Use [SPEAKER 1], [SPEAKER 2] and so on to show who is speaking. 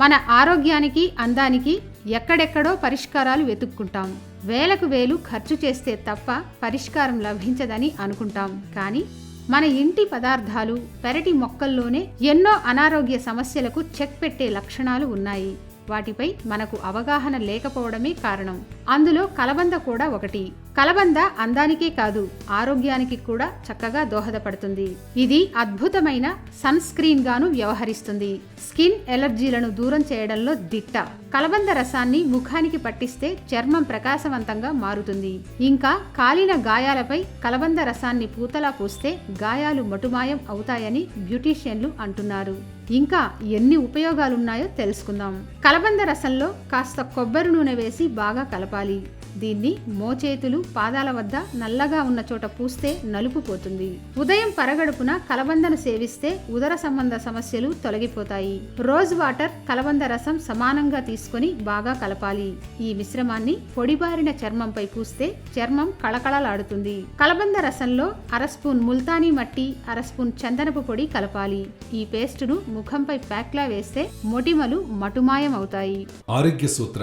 [SPEAKER 1] మన ఆరోగ్యానికి అందానికి ఎక్కడెక్కడో పరిష్కారాలు వెతుక్కుంటాం. వేలకు వేలు ఖర్చు చేస్తే తప్ప పరిష్కారం లభించదని అనుకుంటాం. కానీ మన ఇంటి పదార్థాలు పెరటి మొక్కల్లోనే ఎన్నో అనారోగ్య సమస్యలకు చెక్ పెట్టే లక్షణాలు ఉన్నాయి. వాటిపై మనకు అవగాహన లేకపోవడమే కారణం. అందులో కలబంద కూడా ఒకటి. కలబంద అందానికే కాదు ఆరోగ్యానికి కూడా చక్కగా దోహదపడుతుంది. ఇది అద్భుతమైన సన్ స్క్రీన్ గాను వ్యవహరిస్తుంది. స్కిన్ ఎలర్జీలను దూరం చేయడంలో దిట్ట. కలబంద రసాన్ని ముఖానికి పట్టిస్తే చర్మం ప్రకాశవంతంగా మారుతుంది. ఇంకా కాలిన గాయాలపై కలబంద రసాన్ని పూతలా పూస్తే గాయాలు మటుమాయం అవుతాయని బ్యూటీషియన్లు అంటున్నారు. ఇంకా ఎన్ని ఉపయోగాలున్నాయో తెలుసుకుందాం. కలబంద రసంలో కాస్త కొబ్బరి నూనె వేసి బాగా కలపాలి. దీన్ని మోచేతులు పాదాల వద్ద నల్లగా ఉన్న చోట పూస్తే నలుపు పోతుంది. ఉదయం పరగడుపున కలబందను సేవిస్తే ఉదర సంబంధ సమస్యలు తొలగిపోతాయి. రోజ్ వాటర్ కలబంద రసం సమానంగా తీసుకొని బాగా కలపాలి. ఈ మిశ్రమాన్ని పొడిబారిన చర్మంపై పూస్తే చర్మం కళకళలాడుతుంది. కలబంద రసంలో అర స్పూన్ ముల్తానీ మట్టి అర స్పూన్ చందనపు పొడి కలపాలి. ఈ పేస్టును ముఖంపై ప్యాక్లా వేస్తే మొటిమలు మటుమాయం అవుతాయి
[SPEAKER 2] ఆరోగ్య సూత్ర.